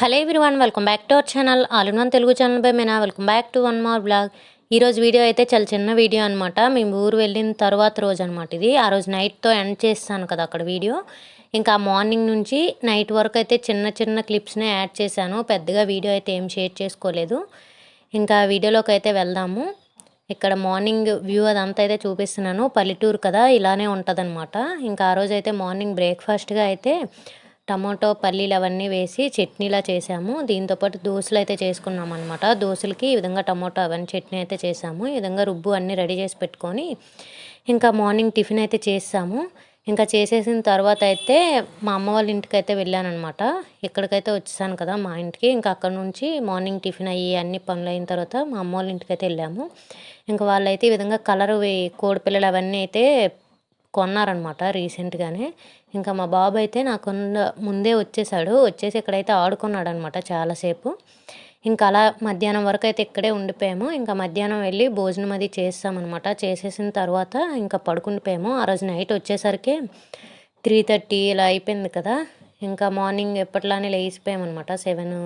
Hello everyone welcome back to our channel all in one Telugu channel by Meena welcome back to one more blog ఈరోజు video అయితే చాలా చిన్న video అనమాట మేము ఊరు వెళ్ళిన తర్వాత రోజు అనమాట ఇది. ఆ రోజు నైట్తో ఎండ్ చేస్తాను కదా అక్కడ వీడియో ఇంకా మార్నింగ్ నుంచి నైట్ వరకు అయితే చిన్న చిన్న క్లిప్స్నే యాడ్ చేశాను. పెద్దగా వీడియో అయితే ఏం షేర్ చేసుకోలేదు. ఇంకా వీడియోలోకి అయితే వెళ్దాము. ఇక్కడ మార్నింగ్ వ్యూ అదంతా అయితే చూపిస్తున్నాను. పల్లెటూరు కదా ఇలానే ఉంటుందన్నమాట. ఇంకా ఆ రోజు అయితే మార్నింగ్ బ్రేక్ఫాస్ట్గా అయితే టమాటో పల్లీలు అవన్నీ వేసి చట్నీలా చేసాము. దీంతోపాటు దోశలు అయితే చేసుకున్నాం అనమాట దోశలకి ఈ విధంగా టమాటో అవన్నీ చట్నీ అయితే చేసాము. ఈ విధంగా రుబ్బు అన్నీ రెడీ చేసి పెట్టుకొని ఇంకా మార్నింగ్ టిఫిన్ అయితే చేసాము. ఇంకా చేసేసిన తర్వాత అయితే మా అమ్మ వాళ్ళ ఇంటికి అయితే వెళ్ళానమాట ఇక్కడికైతే వచ్చేసాను కదా మా ఇంటికి ఇంకా అక్కడ నుంచి మార్నింగ్ టిఫిన్ అయ్యి అన్ని పనులు అయిన తర్వాత మా అమ్మ వాళ్ళ ఇంటికి అయితే వెళ్ళాము. ఇంకా వాళ్ళైతే ఈ విధంగా కలర్ కోడిపిల్లలు అవన్నీ అయితే కొన్నారనమాట రీసెంట్గానే. ఇంకా మా బాబు అయితే నాకు ముందే వచ్చేసాడు. వచ్చేసి ఇక్కడైతే ఆడుకున్నాడు అనమాట చాలాసేపు. ఇంకా అలా మధ్యాహ్నం వరకు అయితే ఇక్కడే ఉండిపోయాము. ఇంకా మధ్యాహ్నం వెళ్ళి భోజనం అది చేస్తామన్నమాట. చేసేసిన తర్వాత ఇంకా పడుకుండిపోయాము. ఆ రోజు నైట్ వచ్చేసరికి త్రీ థర్టీ ఇలా అయిపోయింది కదా. ఇంకా మార్నింగ్ ఎప్పట్లానే లేచిపోయామన్నమాట. సెవెన్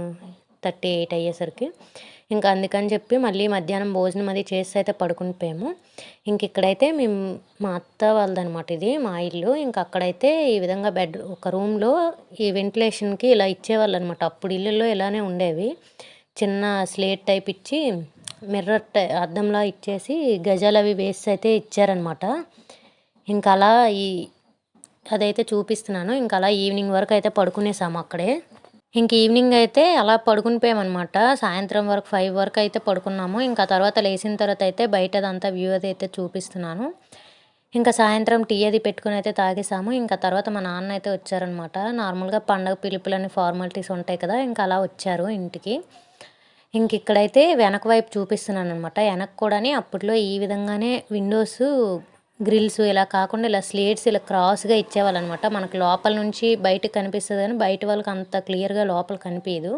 థర్టీ ఎయిట్ అయ్యేసరికి. ఇంకా అందుకని చెప్పి మళ్ళీ మధ్యాహ్నం భోజనం అది చేసి అయితే పడుకుని పోయాము ఇంక ఇక్కడైతే మేము మా అత్త వాళ్ళదనమాట ఇది మా ఇల్లు. ఇంకా అక్కడైతే ఈ విధంగా బెడ్ ఒక రూమ్లో ఈ వెంటిలేషన్కి ఇలా ఇచ్చేవాళ్ళు అనమాట అప్పుడు ఇల్లులో ఇలానే ఉండేవి. చిన్న స్లేట్ టైప్ ఇచ్చి మిర్రర్ టై అద్దంలా ఇచ్చేసి గజాలు అవి వేసి అయితే ఇచ్చారనమాట. ఇంకా అలా ఈ అదైతే చూపిస్తున్నాను. ఇంకా అలా ఈవినింగ్ వరకు అయితే పడుకునేసాము అక్కడే. ఇంక ఈవినింగ్ అయితే అలా పడుకుని పోయామన్నమాట సాయంత్రం వరకు ఫైవ్ వరకు అయితే పడుకున్నాము. ఇంకా తర్వాత లేచిన తర్వాత అయితే బయటదంతా వ్యూ అది అయితే చూపిస్తున్నాను. ఇంకా సాయంత్రం టీ అది పెట్టుకుని అయితే తాగేసాము ఇంకా తర్వాత మా నాన్న అయితే వచ్చారనమాట నార్మల్గా పండగ పిలుపులని ఫార్మాలిటీస్ ఉంటాయి కదా ఇంకా అలా వచ్చారు ఇంటికి. ఇంక ఇక్కడైతే వెనక వైపు చూపిస్తున్నాను అనమాట వెనక కూడాని అప్పట్లో ఈ విధంగానే విండోస్ గ్రిల్స్ ఇలా కాకుండా ఇలా స్లేట్స్ ఇలా క్రాస్గా ఇచ్చేవాళ్ళనమాట. మనకు లోపల నుంచి బయటకు కనిపిస్తుంది కానీ బయట వాళ్ళకి అంత క్లియర్గా లోపల కనిపించదు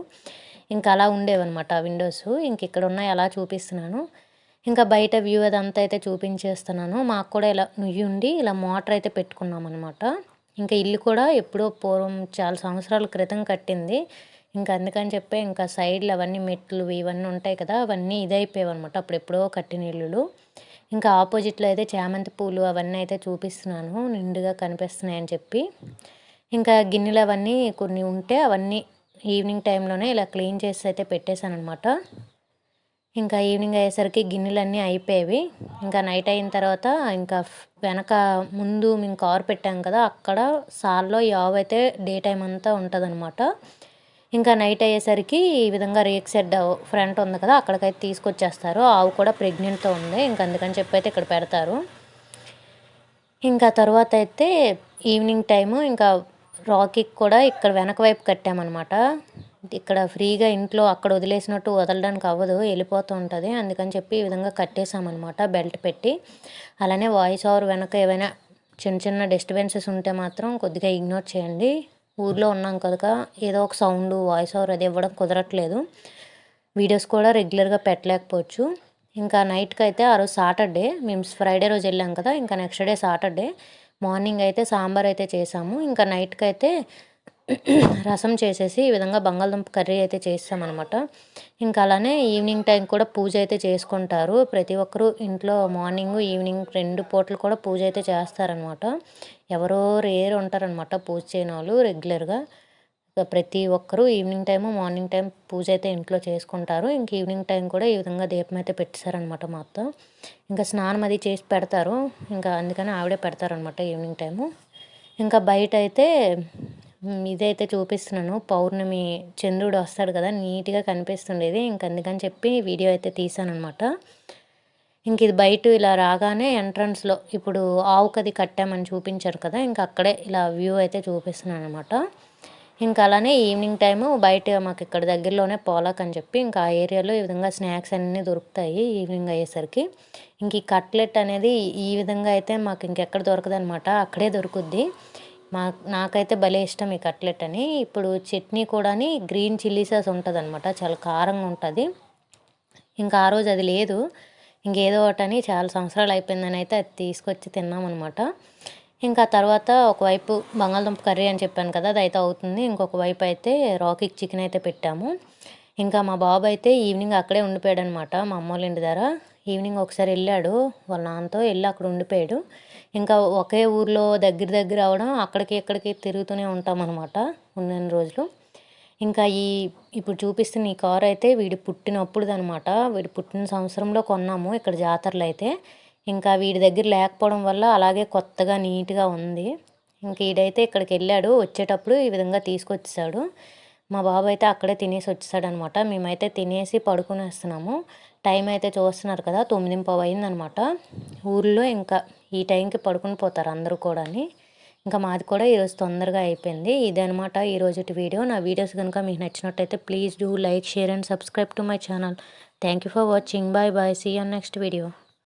ఇంకా అలా ఉండేవన్నమాట ఆ విండోస్ ఇంక ఇక్కడ ఉన్నాయి అలా చూపిస్తున్నాను. ఇంకా బయట వ్యూ అదంతా అయితే చూపించేస్తున్నాను. మాకు కూడా ఇలా నుయ్యి ఉండి ఇలా మోటార్ అయితే పెట్టుకున్నాం అనమాట ఇంకా ఇల్లు కూడా ఎప్పుడో పూర్వం చాలా సంవత్సరాల క్రితం కట్టింది. ఇంకా అందుకని చెప్పి ఇంకా సైడ్లు అవన్నీ మెట్లు ఇవన్నీ ఉంటాయి కదా అవన్నీ ఇదైపోయాయి అనమాట అప్పుడు ఎప్పుడో కట్టిన ఇల్లులు. ఇంకా ఆపోజిట్లో అయితే చామంతి పూలు అవన్నీ అయితే చూపిస్తున్నాను. నిండుగా కనిపిస్తున్నాయని చెప్పి. ఇంకా గిన్నెలు అవన్నీ కొన్ని ఉంటే అవన్నీ ఈవినింగ్ టైంలోనే ఇలా క్లీన్ చేసి అయితే పెట్టేశాను అనమాట ఇంకా ఈవినింగ్ అయ్యేసరికి గిన్నెలన్నీ అయిపోయేవి. ఇంకా నైట్ అయిన తర్వాత ఇంకా వెనక ముందు మేము కారు పెట్టాం కదా అక్కడ సాల్లో యావ్ అయితే డే టైం అంతా ఉంటుంది ఇంకా నైట్ అయ్యేసరికి ఈ విధంగా రేక్ సెడ్ ఫ్రంట్ ఉంది కదా అక్కడికైతే తీసుకొచ్చేస్తారు. ఆవు కూడా ప్రెగ్నెంట్తో ఉంది ఇంకా అందుకని చెప్పి అయితే ఇక్కడ పెడతారు. ఇంకా తర్వాత అయితే ఈవినింగ్ టైము ఇంకా రాకీకి కూడా ఇక్కడ వెనక వైపు కట్టామన్నమాట. ఇక్కడ ఫ్రీగా ఇంట్లో అక్కడ వదిలేసినట్టు వదలడానికి అవ్వదు వెళ్ళిపోతూ ఉంటుంది. అందుకని చెప్పి ఈ విధంగా కట్టేసామన్నమాట బెల్ట్ పెట్టి. అలానే వాయిస్ ఓవర్ వెనక ఏవైనా చిన్న చిన్న డిస్టర్బెన్సెస్ ఉంటే మాత్రం కొద్దిగా ఇగ్నోర్ చేయండి. ఊర్లో ఉన్నాం కనుక ఏదో ఒక సౌండ్ వాయిస్ ఓవర్ అది ఇవ్వడం కుదరట్లేదు. వీడియోస్ కూడా రెగ్యులర్గా పెట్టలేకపోవచ్చు. ఇంకా నైట్కి అయితే ఆ రోజు సాటర్డే మేము ఫ్రైడే రోజు వెళ్ళాం కదా ఇంకా నెక్స్ట్ డే సాటర్డే మార్నింగ్ అయితే సాంబార్ అయితే చేసాము. ఇంకా నైట్కి అయితే రసం చేసేసి ఈ విధంగా బంగాళదుంప కర్రీ అయితే చేస్తామన్నమాట. ఇంకా అలానే ఈవినింగ్ టైం కూడా పూజ అయితే చేసుకుంటారు. ప్రతి ఒక్కరూ ఇంట్లో మార్నింగ్ ఈవినింగ్ రెండు పూటలు కూడా పూజ అయితే చేస్తారనమాట ఎవరో రేర్ ఉంటారనమాట పూజ చేయని వాళ్ళు రెగ్యులర్గా. ప్రతి ఒక్కరూ ఈవినింగ్ టైము మార్నింగ్ టైం పూజ అయితే ఇంట్లో చేసుకుంటారు. ఇంక ఈవినింగ్ టైం కూడా ఈ విధంగా దీపం అయితే పెట్టేశారనమాట మొత్తం ఇంకా స్నానం అది చేసి పెడతారు. ఇంకా అందుకని ఆవిడే పెడతారనమాట ఈవినింగ్ టైము. ఇంకా బయట అయితే ఇదైతే చూపిస్తున్నాను. పౌర్ణమి చంద్రుడు వస్తాడు కదా నీట్గా కనిపిస్తుండేది. ఇంక అందుకని చెప్పి వీడియో అయితే తీసానమాట ఇంక ఇది బయట ఇలా రాగానే ఎంట్రన్స్లో ఇప్పుడు ఆవుకది కట్టామని చూపించారు కదా ఇంకా అక్కడే ఇలా వ్యూ అయితే చూపిస్తున్నాను అనమాట ఇంకా అలానే ఈవినింగ్ టైము బయట మాకు ఇక్కడ దగ్గరలోనే పోలాక్ అని చెప్పి ఇంకా ఆ ఏరియాలో ఈ విధంగా స్నాక్స్ అన్నీ దొరుకుతాయి ఈవినింగ్ అయ్యేసరికి. ఇంక ఈ కట్లెట్ అనేది ఈ విధంగా అయితే మాకు ఇంకెక్కడ దొరకదనమాట అక్కడే దొరుకుద్ది. మా నాకైతే భలే ఇష్టం ఈ కట్లెట్ అని. ఇప్పుడు చట్నీ కూడా గ్రీన్ చిల్లీ సాస్ ఉంటుంది అనమాట చాలా కారంగా ఉంటుంది. ఇంకా ఆ రోజు అది లేదు. ఇంకేదో ఒకటని చాలా సంవత్సరాలు అయిపోయిందని అయితే అది తీసుకొచ్చి తిన్నామన్నమాట. ఇంకా తర్వాత ఒకవైపు బంగాళదుంప కర్రీ అని చెప్పాను కదా అది అయితే అవుతుంది. ఇంకొక వైపు అయితే రాకీకి చికెన్ అయితే పెట్టాము. ఇంకా మా బాబు అయితే ఈవినింగ్ అక్కడే ఉండిపోయాడు అనమాట మా అమ్మ వాళ్ళ ఇంటి దగ్గర. ఈవినింగ్ ఒకసారి వెళ్ళాడు. వాళ్ళ నాన్నతో వెళ్ళి అక్కడ ఉండిపోయాడు. ఇంకా ఒకే ఊర్లో దగ్గర దగ్గర అవడం అక్కడికి ఇక్కడికి తిరుగుతూనే ఉంటాం అనమాట ఉన్న రోజులు. ఇంకా ఈ ఇప్పుడు చూపిస్తున్న ఈ కారు అయితే వీడి పుట్టినప్పుడు అనమాట వీడి పుట్టిన సంవత్సరంలో కొన్నాము ఇక్కడ జాతరలో అయితే. ఇంకా వీడి దగ్గర లేకపోవడం వల్ల అలాగే కొత్తగా నీట్గా ఉంది. ఇంక వీడైతే ఇక్కడికి వెళ్ళాడు. వచ్చేటప్పుడు ఈ విధంగా తీసుకొచ్చేసాడు. మా బాబు అయితే అక్కడే తినేసి వచ్చేసాడనమాట. మేమైతే తినేసి పడుకునేస్తున్నాము. టైం అయితే చూస్తున్నారు కదా తొమ్మిది పావు అయిందనమాట. ఊర్లో ఇంకా ఈ టైంకి పడుకుని పోతారు అందరూ కూడా ఇంకా మాది కూడా ఈరోజు తొందరగా అయిపోయింది. ఇదనమాట ఈరోజు వీడియో. నా వీడియోస్ కనుక మీకు నచ్చినట్టయితే please do like share and subscribe to my channel. Thank you for watching bye bye see in next video